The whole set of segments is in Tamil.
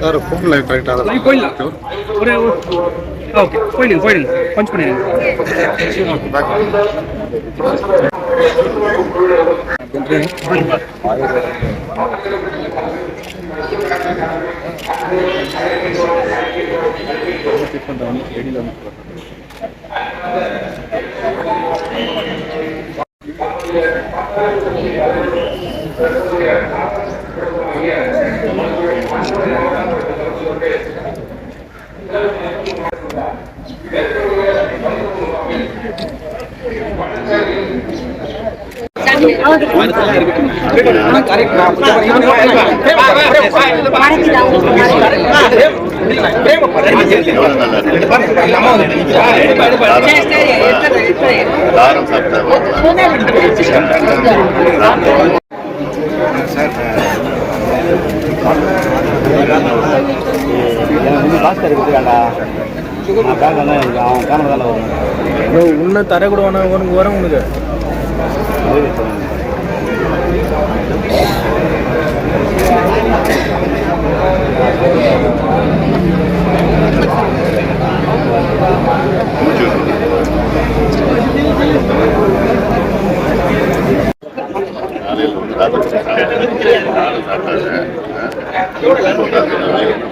சார் ஃபுட் கரெக்டாக நீ போயிடலாம் ஒரு ஓகே போயிடுங்க போயிடுங்க பஞ்ச் பண்ணிடுங்க காரம் சாப்பிட்டா இன்னும் தர கூட வேணாம் உனக்கு வரும் உனக்கு காலையில் வந்து ராத்திரி காரம் சாப்பிட்டாங்க பால் ஆனால் சாப்பிட வாங்கி இல்ல இருந்தார்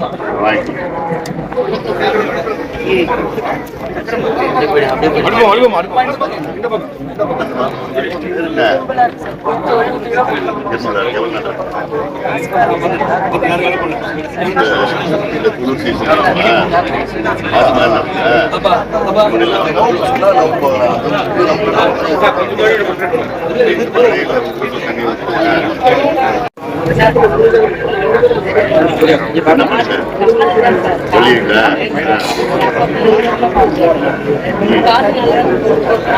இந்த குளிர் சீசன்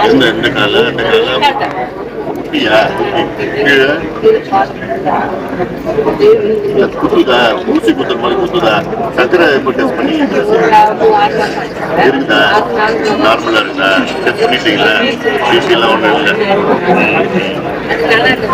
எந்த எந்த கால எந்த கால குட்டியா குத்துதா ஊசி குத்துற மாதிரி குத்துதா சக்கரை இப்போ டெஸ்ட் பண்ணி இருக்குதா நார்மலா இருக்குதா டெஸ்ட் பண்ணிட்டீங்களா பிபி எல்லாம் ஒன்றும் இல்லை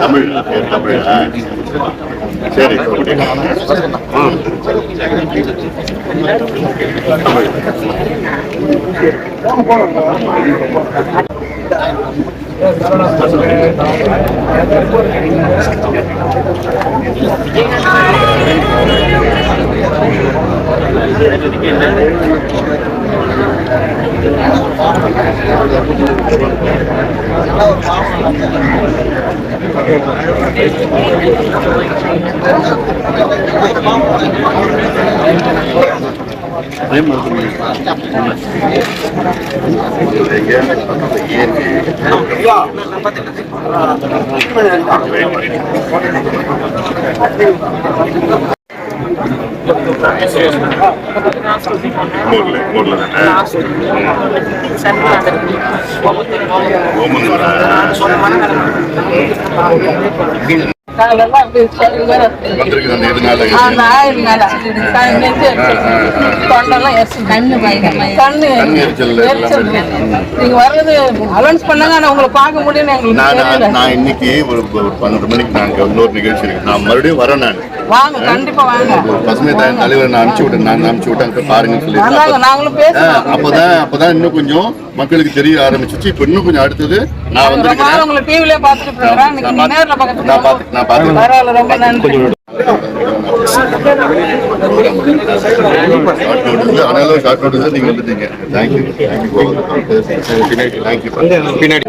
தமிழ் தமிழ். சரி Ayun, mga Bagaimana? Bagaimana? தொண்டெல்லாம் கண்ணு கண்ணு எரிச்சல் எரிச்சல் நீங்க வர்றது அலௌன்ஸ் பண்ணாங்க ஆனா உங்களை பார்க்க முடியும்னு எங்களுக்கு நான் இன்னைக்கு ஒரு பன்னெண்டு மணிக்கு நான் அங்க இன்னொரு நிகழ்ச்சி இருக்கு நான் மறுபடியும் வரேன் நான் வாங்க கண்டிப்பா வாங்க பசுமை தாய் தலைவர் நான் அனுப்பிச்சு விட்டேன் நான் அனுப்பிச்சு விட்டேன் அங்க பாருங்கன்னு சொல்லி நாங்களும் பேசுறோம் அப்பதான் அப்பதான் இன்னும் கொஞ்சம் மக்களுக்கு தெரிய ஆரம்பிச்சிச்சு இப்ப இன்னும் கொஞ்சம் அடுத்தது நான் வந்திருக்கிறேன் உங்களை டிவிலே நான் நீங்க பார்த்து- நான் பார்க்கறது பார்த்து நான் பார்த்து பரவாயில்ல ரொம்ப நன்றி தேங்க்யூ பின்னாடி